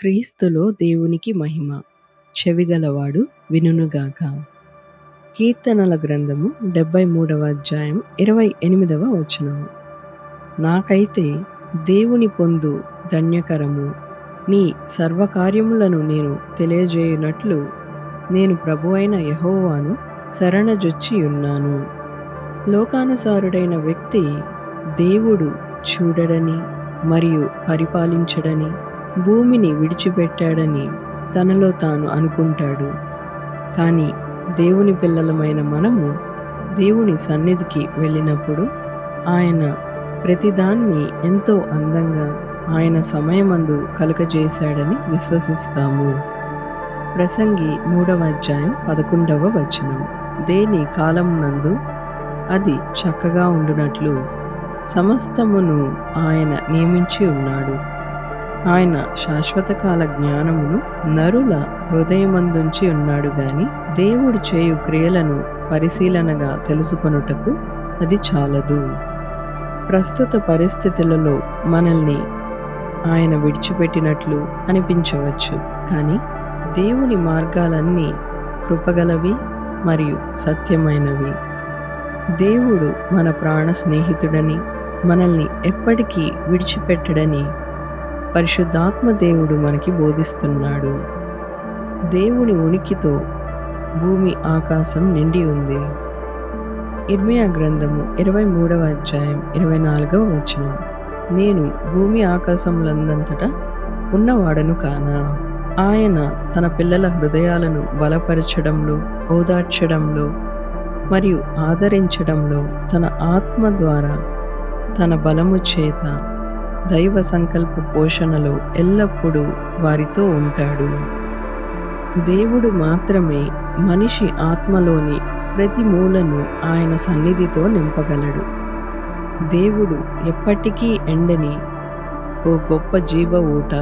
క్రీస్తులో దేవునికి మహిమ. చెవిగలవాడు వినునుగాక. కీర్తనల గ్రంథము డెబ్బై మూడవ అధ్యాయం ఇరవై ఎనిమిదవ వచనము. నాకైతే దేవుని పొందు ధన్యకరము. నీ సర్వకార్యములను నేను తెలియజేయునట్లు నేను ప్రభు అయిన యహోవాను శరణజొచ్చి ఉన్నాను. లోకానుసారుడైన వ్యక్తి దేవుడు చూడడని మరియు పరిపాలించడని భూమిని విడిచిపెట్టాడని తనలో తాను అనుకుంటాడు. కానీ దేవుని పిల్లలమైన మనము దేవుని సన్నిధికి వెళ్ళినప్పుడు ఆయన ప్రతిదాన్ని ఎంతో అందంగా ఆయన సమయమందు కలుగజేశాడని విశ్వసిస్తాము. ప్రసంగి మూడవ అధ్యాయం పదకొండవ వచనం. దేని కాలం నందు అది చక్కగా ఉండునట్లు సమస్తమును ఆయన నియమించి ఉన్నాడు. ఆయన శాశ్వత కాల జ్ఞానమును నరుల హృదయమందుంచి ఉన్నాడు గాని దేవుడు చేయు క్రియలను పరిశీలనగా తెలుసుకొనుటకు అది చాలదు. ప్రస్తుత పరిస్థితులలో మనల్ని ఆయన విడిచిపెట్టినట్లు అనిపించవచ్చు కానీ దేవుని మార్గాలన్నీ కృపగలవి మరియు సత్యమైనవి. దేవుడు మన ప్రాణ స్నేహితుడని మనల్ని ఎప్పటికీ విడిచిపెట్టడని పరిశుద్ధాత్మ దేవుడు మనకి బోధిస్తున్నాడు. దేవుని ఉనికితో భూమి ఆకాశం నిండి ఉంది. ఇర్మియా గ్రంథము ఇరవై మూడవ అధ్యాయం ఇరవై నాలుగవ వచనం. నేను భూమి ఆకాశములందంతటా ఉన్నవాడను కానా. ఆయన తన పిల్లల హృదయాలను బలపరచడంలో ఓదార్చడంలో మరియు ఆదరించడంలో తన ఆత్మ ద్వారా తన బలము చేత దైవ సంకల్ప పోషణలో ఎల్లప్పుడూ వారితో ఉంటాడు. దేవుడు మాత్రమే మనిషి ఆత్మలోని ప్రతి మూలను ఆయన సన్నిధితో నింపగలడు. దేవుడు ఎప్పటికీ ఎండని ఓ గొప్ప జీవ ఊట.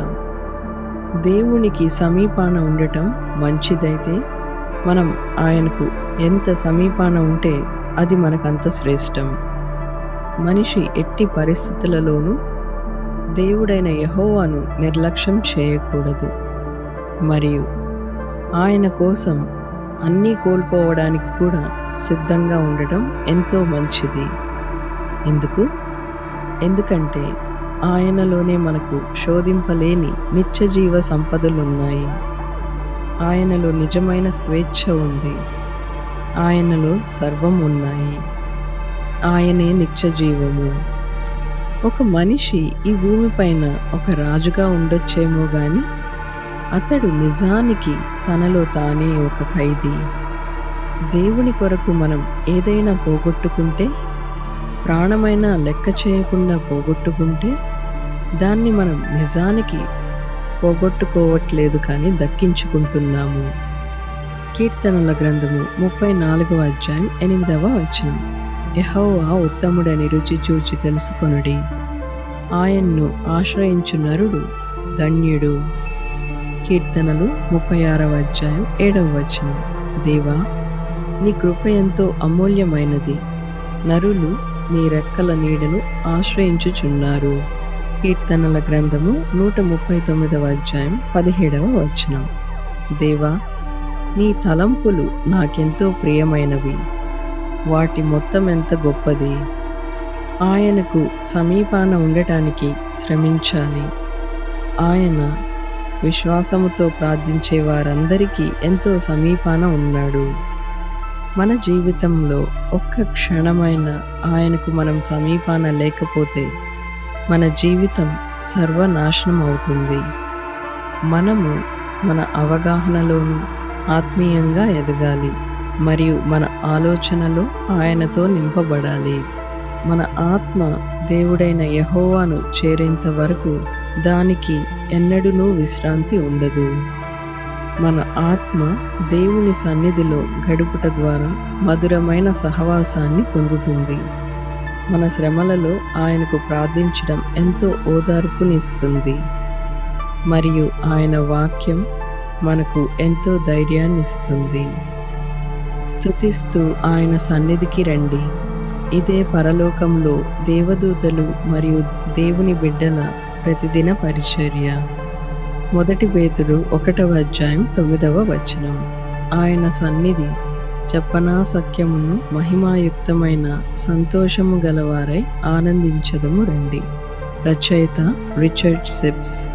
దేవునికి సమీపాన ఉండటం మంచిదైతే మనం ఆయనకు ఎంత సమీపాన ఉంటే అది మనకంత శ్రేష్టం. మనిషి ఎట్టి పరిస్థితులలోనూ దేవుడైన యహోవాను నిర్లక్ష్యం చేయకూడదు. మరియు ఆయన కోసం అన్నీ కోల్పోవడానికి కూడా సిద్ధంగా ఉండటం ఎంతో మంచిది. ఎందుకు? ఎందుకంటే ఆయనలోనే మనకు శోధింపలేని నిత్యజీవ సంపదలున్నాయి. ఆయనలో నిజమైన స్వేచ్ఛ ఉంది. ఆయనలో సర్వం ఉన్నాయి ఆయనే నిత్యజీవము. ఒక మనిషి ఈ భూమిపైన ఒక రాజుగా ఉండొచ్చేమో గాని అతడు నిజానికి తనలో తానే ఒక ఖైదీ. దేవుని కొరకు మనం ఏదైనా పోగొట్టుకుంటే ప్రాణమైన లెక్క చేయకుండా పోగొట్టుకుంటే దాన్ని మనం నిజానికి పోగొట్టుకోవట్లేదు కానీ దక్కించుకుంటున్నాము. కీర్తనల గ్రంథము ముప్పై నాలుగవ అధ్యాయం ఎనిమిదవ వచనం. యహోవా ఉత్తముడని రుచి చూచి తెలుసుకొనుడి. ఆయన్ను ఆశ్రయించు నరుడు ధన్యుడు. కీర్తనలు ముప్పై ఆరవ అధ్యాయం ఏడవ వచనం. దేవా నీ కృప ఎంతో అమూల్యమైనది. నరులు నీ రెక్కల నీడను ఆశ్రయించుచున్నారు. కీర్తనల గ్రంథము నూట ముప్పై తొమ్మిదవ అధ్యాయం పదిహేడవ వచనం. దేవా నీ తలంపులు నాకెంతో ప్రియమైనవి. వాటి మొత్తం ఎంత గొప్పది? ఆయనకు సమీపాన ఉండటానికి శ్రమించాలి. ఆయన విశ్వాసముతో ప్రార్థించే వారందరికీ ఎంతో సమీపాన ఉన్నాడు. మన జీవితంలో ఒక్క క్షణమైన ఆయనకు మనం సమీపాన లేకపోతే మన జీవితం సర్వనాశనం అవుతుంది. మనము మన అవగాహనలోను ఆత్మీయంగా ఎదగాలి. మరియు మన ఆలోచనలు ఆయనతో నింపబడాలి. మన ఆత్మ దేవుడైన యహోవాను చేరేంత వరకు దానికి ఎన్నడూనూ విశ్రాంతి ఉండదు. మన ఆత్మ దేవుని సన్నిధిలో గడుపుట ద్వారా మధురమైన సహవాసాన్ని పొందుతుంది. మన శ్రమలలో ఆయనకు ప్రార్థించడం ఎంతో ఓదార్పునిస్తుంది. మరియు ఆయన వాక్యం మనకు ఎంతో ధైర్యాన్ని ఇస్తుంది స్థుతిస్తూ ఆయన సన్నిధికి రండి. ఇదే పరలోకంలో దేవదూతలు మరియు దేవుని బిడ్డల ప్రతిదిన పరిచర్య. మొదటి పేతుడు ఒకటవ అధ్యాయం తొమ్మిదవ వచనం. ఆయన సన్నిధి చెప్పనా సఖ్యమును మహిమాయుక్తమైన సంతోషము గలవారై ఆనందించదము రండి. రచయిత రిచర్డ్ సిప్స్.